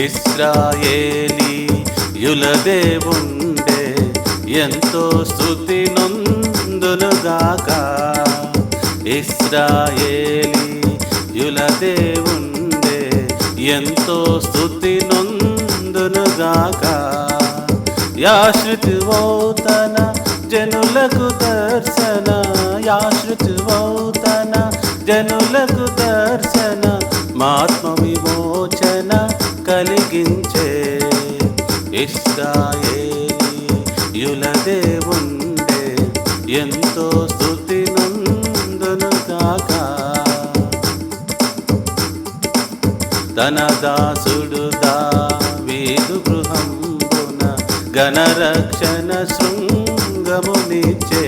ఇస్రాయేలీ యులదేవుండే ఎంతో స్థుతి నొందునుగాక ఇస్రాయేలీ యులదేవుండే ఎంతో స్థుతి నొందునుగాక యాశ్రుతివౌతన జనులకు దర్శన యాశ్రుతివౌతన జనులకు కలిగించే ఇష్టాయేయుల దేవుండే ఎంతో స్థుతి నందునుగాక తన దాసుడు దావీదు గృహంబున గణరక్షణ శృంగమునిచ్చే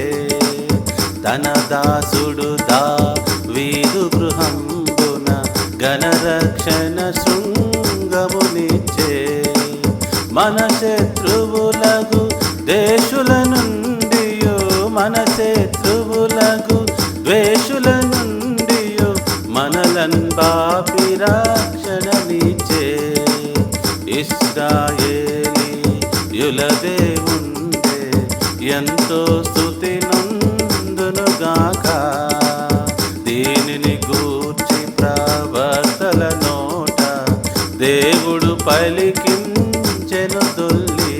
తన దాసుడు దావీదు గృహంబున గణరక్షణ శృంగమునిచ్చే మన శత్రువులకు దేశుల నుండి మన శత్రువులకు ద్వేషుల నుండి మనలన్ బాపి రక్షణనిచ్చే యులదే ఉండే ఎంతో స్థుతి పలికించెను దొల్లి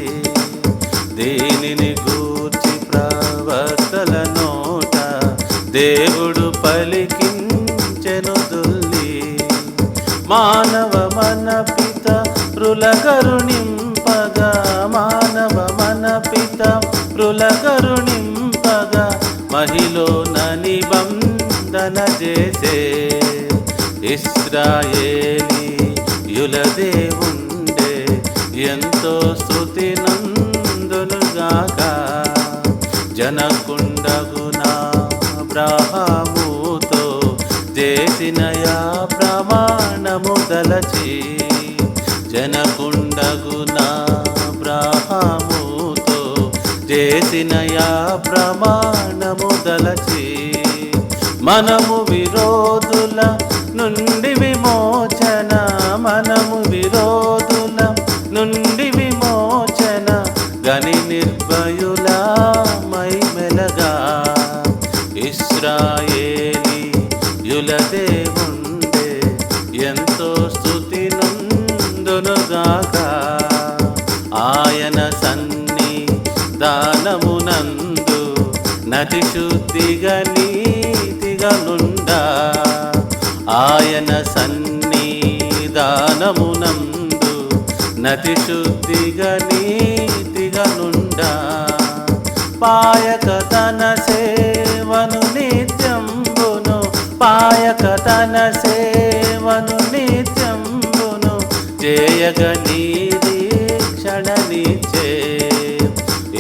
దీనిని గూర్చి ప్రవర్తల నోట దేవుడు పలికించెను దొల్లి మానవ మన పిత రులకరుణింపగా మానవ మన పిత రులకరుణింపగా మహిలో నిబంధన చేసే ఇస్రాయేలీ యులదేవుండే ఎంతో స్థుతి నందునుగాక. జనకుండగునా అబ్రాహాముతో చేసినయా ప్రమాణము దలచి జనకుండగునా అబ్రాహాముతో చేసినయా ప్రమాణము దలచి మనము విరోధుల నుండి విమోచన మనము విరోధ ఉండగా ఇస్రాయేలి యులదే ఉండే ఎంతో స్థుతి నందునుగాక ఆయన సన్ని దానమునందు నటి శుద్ధిగా నీతిగా నుండా. ఆయన సన్ని దానమునందు నతి శుద్ధిగా నీతిగా నుండా. పాయక తన సేవను నిత్యంబును. పాయక తన సేవను నిత్యంబును. చేయగ నిరీక్షణనిచ్చే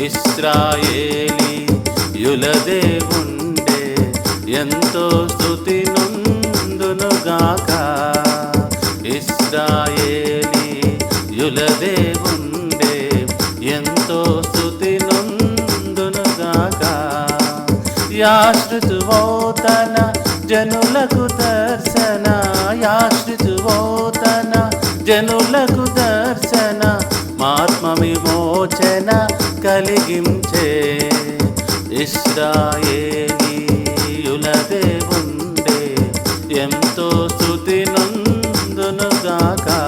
ఇస్రాయేలి యులదేవుండే ఎంతో స్థుతి నుందునుగాక ఇస్రాయేలి యులదేవుండే యాశ్రుతువోతన జనులకు దర్శన యాశ్రుతువోతన జనులకు దర్శన మాత్మ విమోచన కలిగించే ఇస్రాయేలీయుల దేవుండే ఎంతో స్థుతి నందునుగాకా